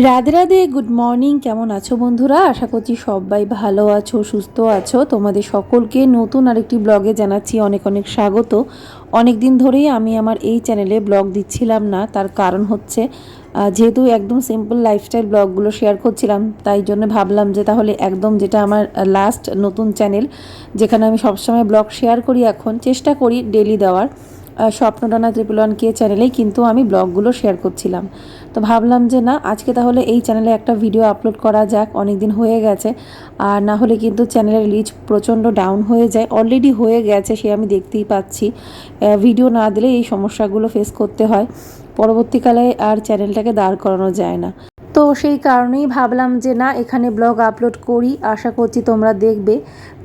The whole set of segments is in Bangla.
রাধে রাধে গুড মর্নিং কেমন আছো বন্ধুরা? আশা করছি সবাই ভালো আছো, সুস্থ আছো। তোমাদের সকলকে নতুন আরেকটি ব্লগে জানাচ্ছি অনেক অনেক স্বাগত। অনেক দিন ধরেই আমি আমার এই চ্যানেলে ব্লগ দিচ্ছিলাম না, তার কারণ হচ্ছে যেহেতু একদম সিম্পল লাইফস্টাইল ব্লগগুলো শেয়ার করছিলাম, তাই জন্য ভাবলাম যে তাহলে একদম যেটা আমার লাস্ট নতুন চ্যানেল যেখানে আমি সবসময় ব্লগ শেয়ার করি, এখন চেষ্টা করি ডেলি দেওয়ার। স্বপ্নডানা ত্রিপুল ওয়ান কে চ্যানেলেই কিন্তু আমি ব্লগগুলো শেয়ার করছিলাম। তো ভাবলাম যে না, আজকে তাহলে এই চ্যানেলে একটা ভিডিও আপলোড করা যাক অনেক দিন হয়ে গেছে। আর না হলে কিন্তু চ্যানেলের রিচ প্রচণ্ড ডাউন হয়ে যায় অলরেডি হয়ে গেছে সে আমি দেখতেই পাচ্ছি। ভিডিও না দিলে এই সমস্যাগুলো ফেস করতে হয়। পরবর্তীকালে আর চ্যানেলটাকে দাঁড় করানো যায় না। তো সেই কারণেই ভাবলাম যে না, এখানে ব্লগ আপলোড করি, আশা করছি তোমরা দেখবে।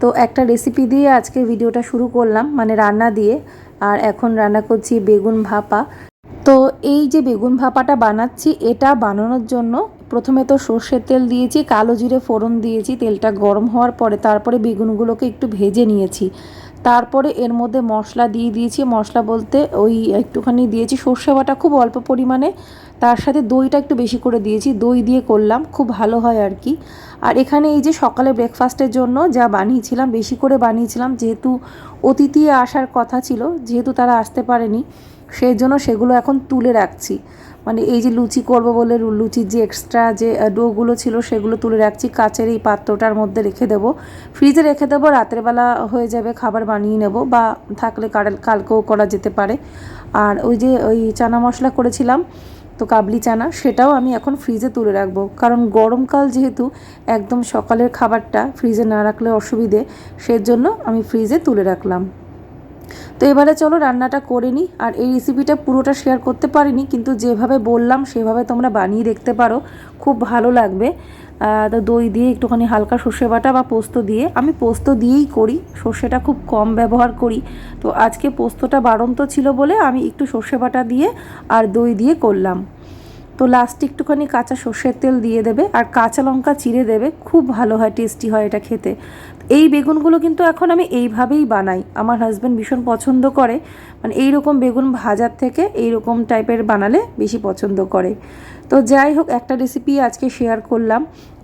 তো একটা রেসিপি দিয়ে আজকে ভিডিওটা শুরু করলাম মানে রান্না দিয়ে। আর এখন রান্না করছি বেগুন ভাপা। তো এই যে বেগুন ভাপাটা বানাচ্ছি, এটা বানানোর জন্য প্রথমে তো সর্ষের তেল দিয়েছি, কালো জিরে ফোড়ন দিয়েছি, তেলটা গরম হওয়ার পরে তারপরে বেগুনগুলোকে একটু ভেজে নিয়েছি। তারপরে এর মধ্যে মশলা দিয়ে দিয়েছি, মশলা বলতে ওই একটুখানি দিয়েছি, সর্ষে বাটা খুব অল্প পরিমাণে। তার সাথে দইটা একটু বেশি করে দিয়েছি। দই দিয়ে করলাম, খুব ভালো হয় আর কি। আর এখানে এই যে সকালে ব্রেকফাস্টের জন্য যা বানিয়েছিলাম, বেশি করে বানিয়েছিলাম, যেহেতু অতিথি আসার কথা ছিল, যেহেতু তারা আসতে পারেনি সেই জন্য সেগুলো এখন তুলে রাখছি। মানে এই যে লুচি করব বলে লুচির যে এক্সট্রা যে ডোগুলো ছিল, সেগুলো তুলে রাখছি। কাচের এই পাত্রটার মধ্যে রেখে দেবো। ফ্রিজে রেখে দেবো রাতের বেলা হয়ে যাবে, খাবার বানিয়ে নেব বা থাকলে কাল- কালকেও করা যেতে পারে। আর ওই যে ওই চানা মশলা করেছিলাম তো কাবলি চানা, সেটাও আমি এখন ফ্রিজে তুলে রাখব। কারণ গরমকাল যেহেতু, একদম সকালের খাবারটা ফ্রিজে না রাখলে অসুবিধে, সেজন্য আমি ফ্রিজে তুলে রাখলাম। তো এবারে চলো রান্নাটা করে নিই। আর এই রেসিপিটা পুরোটা শেয়ার করতে পারিনি, কিন্তু যেভাবে বললাম, সেভাবে তোমরা বানিয়ে দেখতে পারো। খুব ভালো লাগবে। তো দই দিয়ে একটুখানি হালকা সর্ষে বাটা বা পোস্ত দিয়ে। আমি পোস্ত দিয়েই করি, সর্ষেটা খুব কম ব্যবহার করি। তো আজকে পোস্তটা বাড়ন্ত ছিল বলে আমি একটু সর্ষে বাটা দিয়ে আর দই দিয়ে করলাম। তো লাস্টে একটুখানি কাঁচা সর্ষের তেল দিয়ে দেবে আর কাঁচা লঙ্কা চিড়ে দেবে, খুব ভালো হয় টেস্টি হয় এটা খেতে। এই বেগুনগুলো কিন্তু এখন আমি এইভাবেই বানাই। আমার হাজব্যান্ড ভীষণ পছন্দ করে। মানে এই রকম বেগুন ভাজার থেকে এই রকম টাইপের বানালে বেশি পছন্দ করে। তো যাই হোক, একটা রেসিপি আজকে শেয়ার করলাম।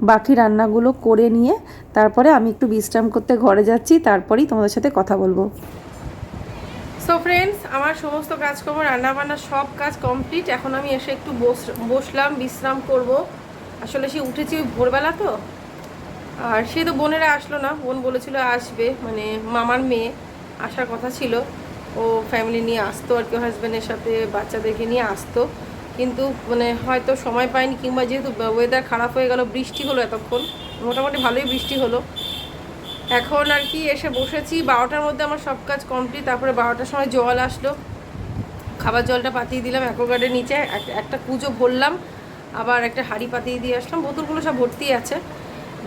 বাকি রান্নাগুলো করে নিয়ে তারপরে আমি একটু বিশ্রাম করতে ঘরে যাচ্ছি, তারপরেই তোমাদের সাথে কথা বলব। সো ফ্রেন্ডস আমার সমস্ত কাজকর্ম, রান্নাবান্না সব কাজ কমপ্লিট এখন আমি এসে একটু বস- বসলাম, বিশ্রাম করব। আসলে সে উঠেছি ভোরবেলা তো। আর সে তো বোনেরা আসলো না, বোন বলেছিল আসবে মানে মামার মেয়ে আসার কথা ছিল। ও ফ্যামিলি নিয়ে আসতো আর কি হাজব্যান্ডের সাথে বাচ্চাদেরকে নিয়ে আসতো। কিন্তু মানে হয়তো সময় পায়নি, কিংবা যেহেতু ওয়েদার খারাপ হয়ে গেল, বৃষ্টি হলো এতক্ষণ। মোটামুটি ভালোই বৃষ্টি হলো। এখন আর কি এসে বসেছি। বারোটার মধ্যে আমার সব কাজ কমপ্লিট তারপরে বারোটার সময় জল আসলো। খাবার জলটা পাতিয়ে দিলাম অ্যাকোগার্ডের নিচে, এক- একটা কুজো ভরলাম, আবার একটা হাঁড়ি পাতিয়ে দিয়ে আসলাম। বোতলগুলো সব ভর্তি আছে।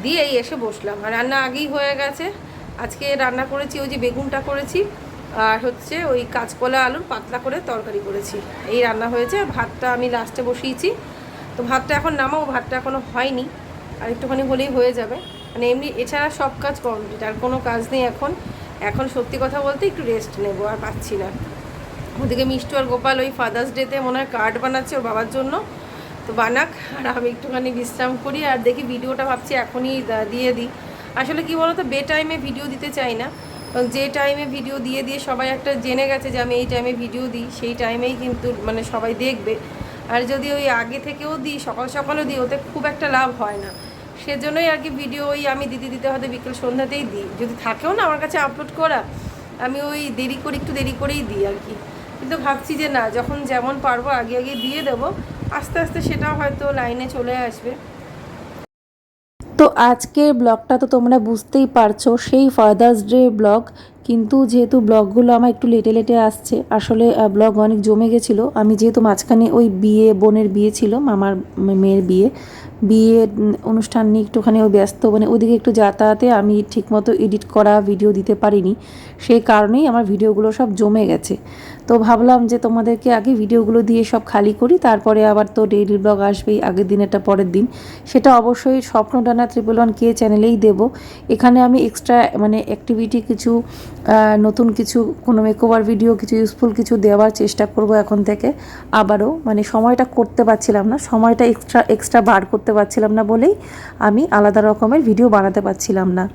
দিয়ে এই এসে বসলাম। আর রান্না আগেই হয়ে গেছে। আজকে রান্না করেছি, ওই যে বেগুনটা করেছি, আর হচ্ছে ওই কাঁচকলা আলুর পাতলা করে তরকারি করেছি। এই রান্না হয়েছে ভাতটা আমি লাস্টে বসিয়েছি। তো ভাতটা এখন নামাও, ভাতটা এখনও হয়নি। আর একটুখানি হলেই হয়ে যাবে। মানে এমনি এছাড়া সব কাজ কমপ্লিট আর কোনো কাজ নেই এখন। এখন সত্যি কথা বলতে একটু রেস্ট নেব, আর পাচ্ছি না। ওদিকে মিষ্টু আর গোপাল ওই ফাদার্স ডেতে মনে হয় কার্ড বানাচ্ছে ওর বাবার জন্য। তো বানাক, আর আমি একটুখানি বিশ্রাম করি, আর দেখি ভিডিওটা ভাবছি এখনই দিয়ে দিই। আসলে কি বলতো, বে টাইমে ভিডিও দিতে চাই না। যে টাইমে ভিডিও দিয়ে দিয়ে সবাই একটা জেনে গেছে যে আমি এই টাইমে ভিডিও দিই, সেই টাইমেই কিন্তু মানে সবাই দেখবে। আর যদি ওই আগে থেকেও দিই, সকাল সকালও দিই, ওতে খুব একটা লাভ হয় না। সেজন্যই আর কি ভিডিও ওই আমি দিতে দিতে হয়তো বিকেল সন্ধ্যাতেই দিই। যদি থাকেও না আমার কাছে আপলোড করা, আমি ওই দেরি করে, একটু দেরি করেই দিই আর কি। কিন্তু ভাবছি যে না, যখন যেমন পারব আগে আগে দিয়ে দেবো। আস্তে আস্তে সেটাও হয়তো লাইনে চলে আসবে। তো আজকের ব্লগটা তো তোমরা বুঝতেই পারছ, সেই ফাদার্স ডে ব্লগ। কিন্তু যেহেতু ব্লগগুলো আমার একটু লেটে লেটে আসছে, আসলে ব্লগ অনেক জমে গেছিল। আমি যেহেতু মাঝখানে ওই বিয়ে, বোনের বিয়ে ছিল, মামার মেয়ের বিয়ে। বিয়ে অনুষ্ঠান নিয়ে একটুখানি ও ব্যস্ত মানে ওদিকে একটু যাতায়াতে আমি ঠিকমতো এডিট করা ভিডিও দিতে পারিনি। সেই কারণেই আমার ভিডিওগুলো সব জমে গেছে। তো ভাবলাম যে তোমাদেরকে আগে ভিডিওগুলো দিয়ে সব খালি করি, তারপরে আবার তো ডেইলি ব্লগ আসবেই, আগের দিনেরটা পরের দিন। সেটা অবশ্যই স্বপ্নটানা ট্রিপল ওয়ান কে চ্যানেলেই দেবো। এখানে আমি এক্সট্রা মানে অ্যাক্টিভিটি কিছু নতুন কিছু, কোনো মেকওভার ভিডিও কিছু ইউজফুল কিছু দেওয়ার চেষ্টা করব এখন থেকে। আবারও মানে সময়টা করতে পারছিলাম না, সময়টা এক্সট্রা এক্সট্রা বার করতে পারছিলাম না বলেই আমি আলাদা রকমের ভিডিও বানাতে পারছিলাম না।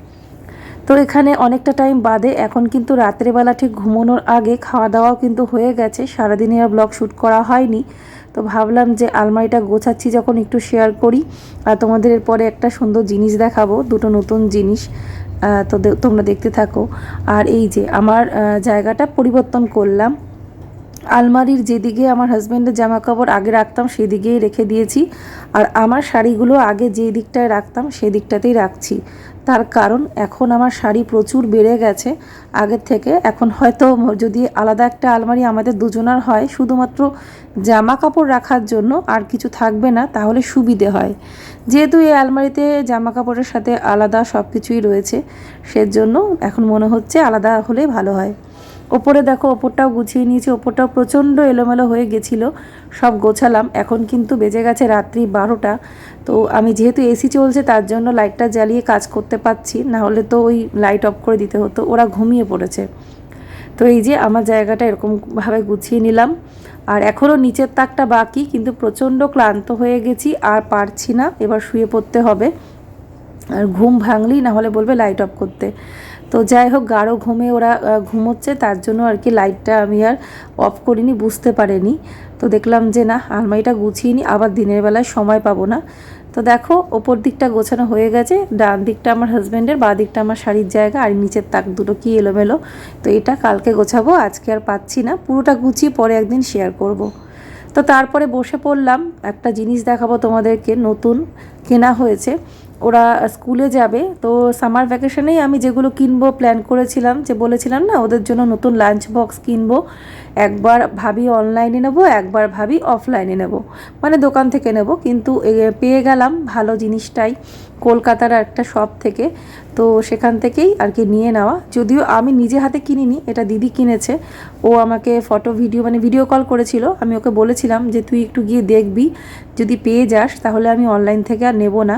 তো এখানে অনেকটা টাইম বাদে এখন কিন্তু রাত্রেবেলা ঠিক ঘুমানোর আগে খাওয়া দাওয়াও কিন্তু হয়ে গেছে। সারাদিনে আর ব্লগ শ্যুট করা হয়নি। তো ভাবলাম যে আলমারিটা গোছাচ্ছি যখন একটু শেয়ার করি। আর তোমাদের এরপরে একটা সুন্দর জিনিস দেখাবো, দুটো নতুন জিনিস তো তোমরা দেখতে থাকো। আর এই যে আমার জায়গাটা পরিবর্তন করলাম। আলমারির যেদিকে আমার হাজব্যান্ডের জামা কাপড় আগে রাখতাম, সেদিকেই রেখে দিয়েছি। আর আমার শাড়িগুলো আগে যে দিকটায় রাখতাম, সেদিকটাতেই রাখছি। তার কারণ এখন আমার শাড়ি প্রচুর বেড়ে গেছে। আগের থেকে এখন হয়তো যদি আলাদা একটা আলমারি আমাদের দুজনার হয়, শুধুমাত্র জামা কাপড় রাখার জন্য আর কিছু থাকবে না, তাহলে সুবিধে হয়। যেহেতু এই আলমারিতে জামা কাপড়ের সাথে আলাদা সব কিছুই রয়েছে, সেজন্য এখন মনে হচ্ছে আলাদা হলে ভালো হয়। ওপরে দেখো, ওপরটাও গুছিয়ে নিয়েছি, ওপরটাও প্রচণ্ড এলোমেলো হয়ে গেছিল। সব গোছালাম, এখন কিন্তু বেজে গেছে রাত্রি বারোটা। তো আমি যেহেতু এসি চলছে, তার জন্য লাইটটা জ্বালিয়ে কাজ করতে পারছি, না হলে তো ওই লাইট অফ করে দিতে হতো, ওরা ঘুমিয়ে পড়েছে। তো এই যে আমার জায়গাটা এরকমভাবে গুছিয়ে নিলাম। আর এখনও নিচের তাকটা বাকি, কিন্তু প্রচণ্ড ক্লান্ত হয়ে গেছি, আর পারছি না, এবার শুয়ে পড়তে হবে। আর ঘুম ভাঙলেই না হলে বলবে লাইট অফ করতে। তো যাই হোক, গাঢ় ঘুমে ওরা ঘুমোচ্ছে, তার জন্য আর কি লাইটটা আমি আর অফ করিনি, বুঝতে পারিনি। তো দেখলাম যে না, আলমারিটা গুছিয়ে নিই আবার দিনের বেলায় সময় পাবো না। তো দেখো, ওপর দিকটা গোছানো হয়ে গেছে, ডান দিকটা আমার হাজব্যান্ডের বা দিকটা আমার শাড়ির জায়গা, আর নিচের তাক দুটো কি এলোমেলো। তো এটা কালকে গোছাবো, আজকে আর পাচ্ছি না, পুরোটা গুছিয়ে পরে একদিন শেয়ার করব। তো তারপরে বসে পড়লাম, একটা জিনিস দেখাবো তোমাদেরকে, নতুন, কেনা হয়েছে। ওরা স্কুলে যাবে, তো সামার ভ্যাকেশনেই আমি যেগুলো কিনবো প্ল্যান করেছিলাম, যে বলেছিলাম না, ওদের জন্য নতুন লাঞ্চ বক্স কিনবো, একবার ভাবি অনলাইনে নেব, একবার ভাবি অফলাইনে নেব। মানে দোকান থেকে নেব, কিন্তু পেয়ে গেলাম ভালো জিনিসটাই, কলকাতার একটা শপ থেকে। তো সেখান থেকেই আর কি নিয়ে নেওয়া। যদিও আমি নিজে হাতে কিনিনি, এটা দিদি কিনেছে। ও আমাকে ফটো ভিডিও মানে ভিডিও কল করেছিল, আমি ওকে বলেছিলাম যে তুই একটু গিয়ে দেখবি, যদি পেয়ে যাস, তাহলে আমি অনলাইন থেকে আর নেব না।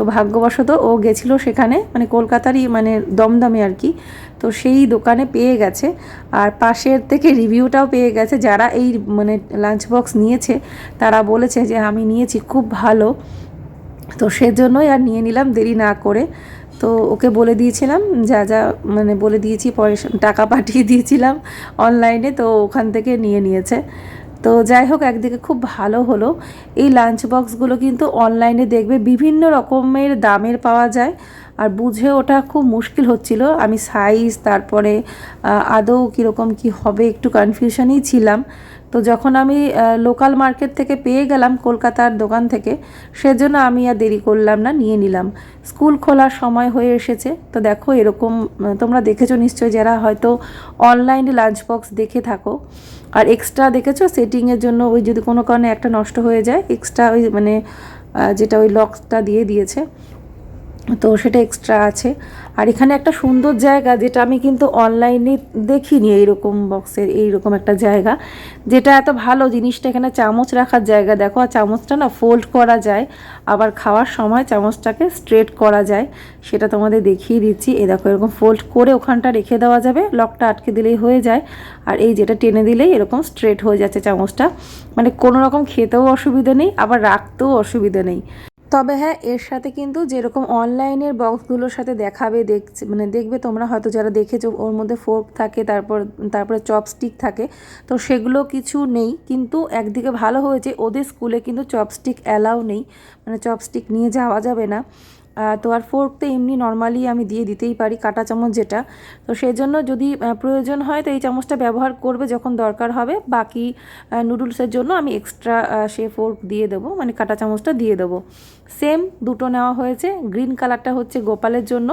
তো ভাগ্যবশত ও গেছিল সেখানে মানে কলকাতারই মানে দমদমে আর কি। তো সেই দোকানে পেয়ে গেছে। আর পাশের থেকে রিভিউটাও পেয়ে গেছে। যারা এই মানে লাঞ্চ বক্স নিয়েছে, তারা বলেছে যে, আমি নিয়েছি, খুব ভালো। তো সেজন্যই আর নিয়ে নিলাম, দেরি না করে। তো ওকে বলে দিয়েছিলাম, যা যা মানে বলে দিয়েছি, পয়সা, টাকা পাঠিয়ে দিয়েছিলাম অনলাইনে, তো ওখান থেকে নিয়ে নিয়েছে। তো যাই হোক, একদিকে খুব ভালো হলো। এই লাঞ্চ বক্সগুলো কিন্তু অনলাইনে দেখবে বিভিন্ন রকমের দামের পাওয়া যায়। আর বুঝে ওটা খুব মুশকিল হচ্ছিল। আমি সাইজ তারপরে আদৌ কীরকম কি হবে একটু কনফিউশনেই ছিলাম। তো যখন আমি লোকাল মার্কেট থেকে পেয়ে গেলাম কলকাতার দোকান থেকে, সেজন্য আমি আর দেরি করলাম না, নিয়ে নিলাম। স্কুল খোলার সময় হয়ে এসেছে। তো দেখো এরকম তোমরা দেখেছ নিশ্চয়ই যারা হয়তো অনলাইনে লাঞ্চ বক্স দেখে থাকো। আর এক্সট্রা দেখেছ সেটিংয়ের জন্য ওই যদি কোনো কারণে একটা নষ্ট হয়ে যায় এক্সট্রা ওই মানে যেটা ওই লকটা দিয়ে দিয়েছে। তো সেটা এক্সট্রা আছে। আর এখানে একটা সুন্দর জায়গা যেটা আমি কিন্তু অনলাইনে দেখিনি এইরকম বক্সের এইরকম একটা জায়গা। যেটা এত ভালো জিনিসটা এখানে চামচ রাখার জায়গা। দেখো, আর চামচটা না ফোল্ড করা যায়, আবার খাওয়ার সময় চামচটাকে স্ট্রেট করা যায়। সেটা তোমাদের দেখিয়ে দিচ্ছি। এ দেখো, এরকম ফোল্ড করে ওখানটা রেখে দেওয়া যাবে। লকটা আটকে দিলেই হয়ে যায়। আর এই যেটা টেনে দিলেই এরকম স্ট্রেট হয়ে যাচ্ছে চামচটা। মানে কোনো রকম খেতেও অসুবিধা নেই, আবার রাখতেও অসুবিধা নেই। তবে হ্যাঁ এর সাথে কিন্তু যেরকম অনলাইনের বক্সগুলোর সাথে দেখাবে, দেখছে মানে দেখবে তোমরা হয়তো যারা দেখেছ ওর মধ্যে ফোর্ক থাকে, তারপর, তারপরে চপস্টিক থাকে, তো সেগুলো কিছু নেই। কিন্তু একদিকে ভালো হয়েছে, ওদের স্কুলে কিন্তু চপস্টিক অ্যালাউ নেই মানে চপস্টিক নিয়ে যাওয়া যাবে না। তো আর ফোর্ক তো এমনি নর্মালি আমি দিয়ে দিতেই পারি, কাঁটা চামচ যেটা। তো সেই জন্য যদি প্রয়োজন হয় তো এই চামচটা ব্যবহার করবে যখন দরকার হবে। বাকি নুডলসের জন্য আমি এক্সট্রা সে ফোর্ক দিয়ে দেবো মানে কাঁটা চামচটা দিয়ে দেবো। সেম দুটো নেওয়া হয়েছে। গ্রিন কালারটা হচ্ছে গোপালের জন্য।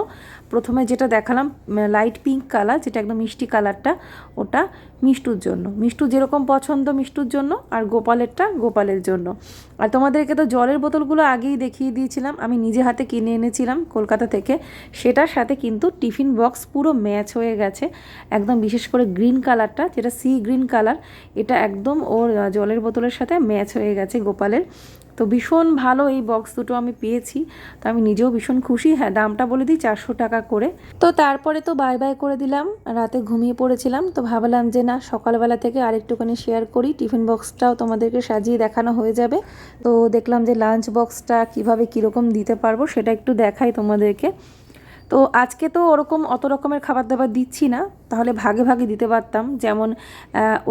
প্রথমে যেটা দেখালাম লাইট পিঙ্ক কালার যেটা একদম মিষ্টি কালারটা ওটা। মিষ্টুর জন্য। মিষ্টু যেরকম পছন্দ মিষ্টুর জন্য আর গোপালেরটা গোপালের জন্য। আর তোমাদেরকে তো জলের বোতলগুলো আগেই দেখিয়ে দিয়েছিলাম, আমি নিজে হাতে কিনে এনেছিলাম কলকাতা থেকে। সেটার সাথে কিন্তু টিফিন বক্স পুরো ম্যাচ হয়ে গেছে। একদম বিশেষ করে গ্রিন কালারটা, যেটা সি গ্রিন কালার, এটা একদম ওর জলের বোতলের সাথে ম্যাচ হয়ে গেছে গোপালের। তো ভীষণ ভালো এই বক্স দুটো আমি পেয়েছি। তো আমি নিজেও ভীষণ খুশি। হ্যাঁ দামটা বলে দিই, চারশো টাকা করে। তো তারপরে তো বাই বাই করে দিলাম। রাতে ঘুমিয়ে পড়েছিলাম। তো ভাবলাম যে না, সকালবেলা থেকে আরেকটুখানি শেয়ার করি। টিফিন বক্সটাও তোমাদেরকে সাজিয়ে দেখানো হয়ে যাবে। তো দেখলাম যে লাঞ্চ বক্সটা কীভাবে কীরকম দিতে পারব, সেটা একটু দেখাই তোমাদেরকে। তো আজকে তো ওরকম অত রকমের খাবার দাবার দিচ্ছি না। তাহলে ভাগে ভাগে দিতে পারতাম। যেমন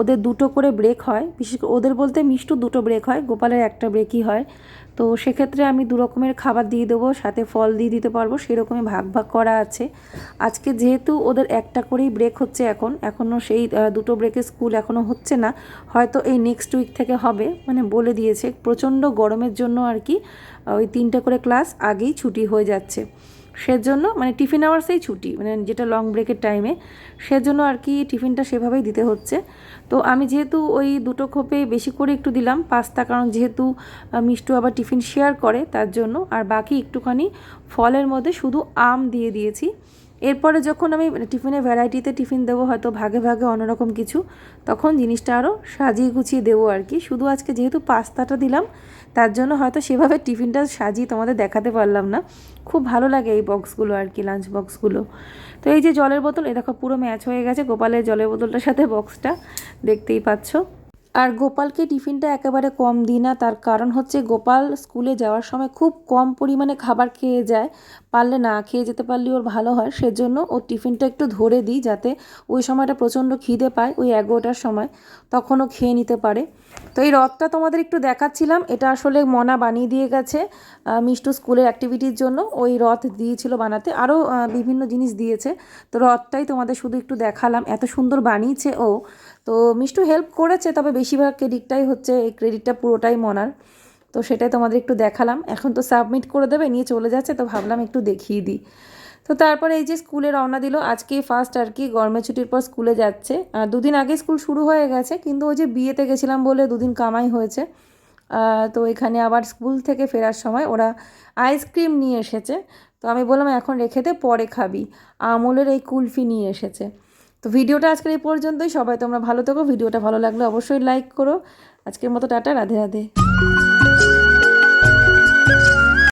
ওদের দুটো করে ব্রেক হয়। বিশেষ করে ওদের বলতে মিষ্টু দুটো ব্রেক হয়, গোপালের একটা ব্রেকই হয়। তো সেক্ষেত্রে আমি দু রকমের খাবার দিয়ে দেবো, সাথে ফল দিয়ে দিতে পারব। সেরকমই ভাগ ভাগ করা আছে। আজকে যেহেতু ওদের একটা করেই ব্রেক হচ্ছে এখন, এখনও সেই দুটো ব্রেকের স্কুল এখনও হচ্ছে না। হয়তো এই নেক্সট উইক থেকে হবে মানে বলে দিয়েছে। প্রচণ্ড গরমের জন্য আর কি ওই তিনটে করে ক্লাস আগেই ছুটি হয়ে যাচ্ছে। সেজন্য মানে টিফিন আওয়ার্সেই ছুটি মানে যেটা লং ব্রেকের টাইমে সেজন্য আর কি টিফিনটা সেভাবেই দিতে হচ্ছে। তো আমি যেহেতু ওই দুটো খোপে বেশি করে একটু দিলাম পাস্তা, কারণ যেহেতু মিষ্টু আবার টিফিন শেয়ার করে, তার জন্য। আর বাকি একটুখানি ফলের মধ্যে শুধু আম দিয়ে দিয়েছি। এরপরে যখন আমি টিফিনের ভ্যারাইটিতে টিফিন দেবো, হয়তো ভাগে ভাগে অন্যরকম কিছু, তখন জিনিসটা আরও সাজিয়ে গুছিয়ে দেবো আর কি। শুধু আজকে যেহেতু পাস্তাটা দিলাম, তার জন্য হয়তো সেভাবে টিফিনটা সাজিয়ে তোমাদের দেখাতে পারলাম না। খুব ভালো লাগে এই বক্সগুলো আর কি লাঞ্চ বক্সগুলো তো এই যে জলের বোতল, এ দেখো পুরো ম্যাচ হয়ে গেছে। গোপালের জলের বোতলটার সাথে বক্সটা দেখতেই পাচ্ছ। আর গোপালকে টিফিনটা একেবারে কম দিই না, তার কারণ হচ্ছে গোপাল স্কুলে যাওয়ার সময় খুব কম পরিমাণে খাবার খেয়ে যায়। পারলে না খেয়ে যেতে পারলে ওর ভালো হয়, সেজন্য ওর টিফিনটা একটু ধরে দিই যাতে ওই সময়টা প্রচণ্ড খিদে পায়, ওই এগারোটার সময়। তখনও খেয়ে নিতে পারে। তো এই রথটা তোমাদের একটু দেখাচ্ছিলাম। এটা আসলে মনা বানিয়ে দিয়ে গেছে মিষ্টু স্কুলের অ্যাক্টিভিটির জন্য। ওই রথ দিয়েছিল বানাতে। আরও বিভিন্ন জিনিস দিয়েছে। তো রথটাই তোমাদের শুধু একটু দেখালাম। এত সুন্দর বানিয়েছে ও। তো মিষ্টু হেল্প করেছে, তবে বেশিরভাগ ক্রেডিটটাই হচ্ছে, এই ক্রেডিটটা পুরোটাই মনার। তো সেটাই তোমাদের একটু দেখালাম। এখন তো সাবমিট করে দেবে, নিয়ে চলে যাচ্ছে। তো ভাবলাম একটু দেখিয়ে দিই। তো তারপরে এই যে স্কুলে রওনা দিল আজকেই ফার্স্ট আর কি, গরমের ছুটির পর স্কুলে যাচ্ছে। আর দুদিন আগে স্কুল শুরু হয়ে গেছে, কিন্তু ওই যে বিয়েতে গেছিলাম বলে দুদিন কামাই হয়েছে। তো এখানে আবার স্কুল থেকে ফেরার সময় ওরা আইসক্রিম নিয়ে এসেছে। তো আমি বললাম, এখন রেখে দে, পরে খাবি। আমলের এই কুলফি নিয়ে এসেছে। তো ভিডিওটা আজকের এই পর্যন্তই। সবাই তোমরা ভালো থেকো। ভিডিওটা ভালো লাগলে অবশ্যই লাইক করো। আজকের মতো টাটা, রাধে রাধে।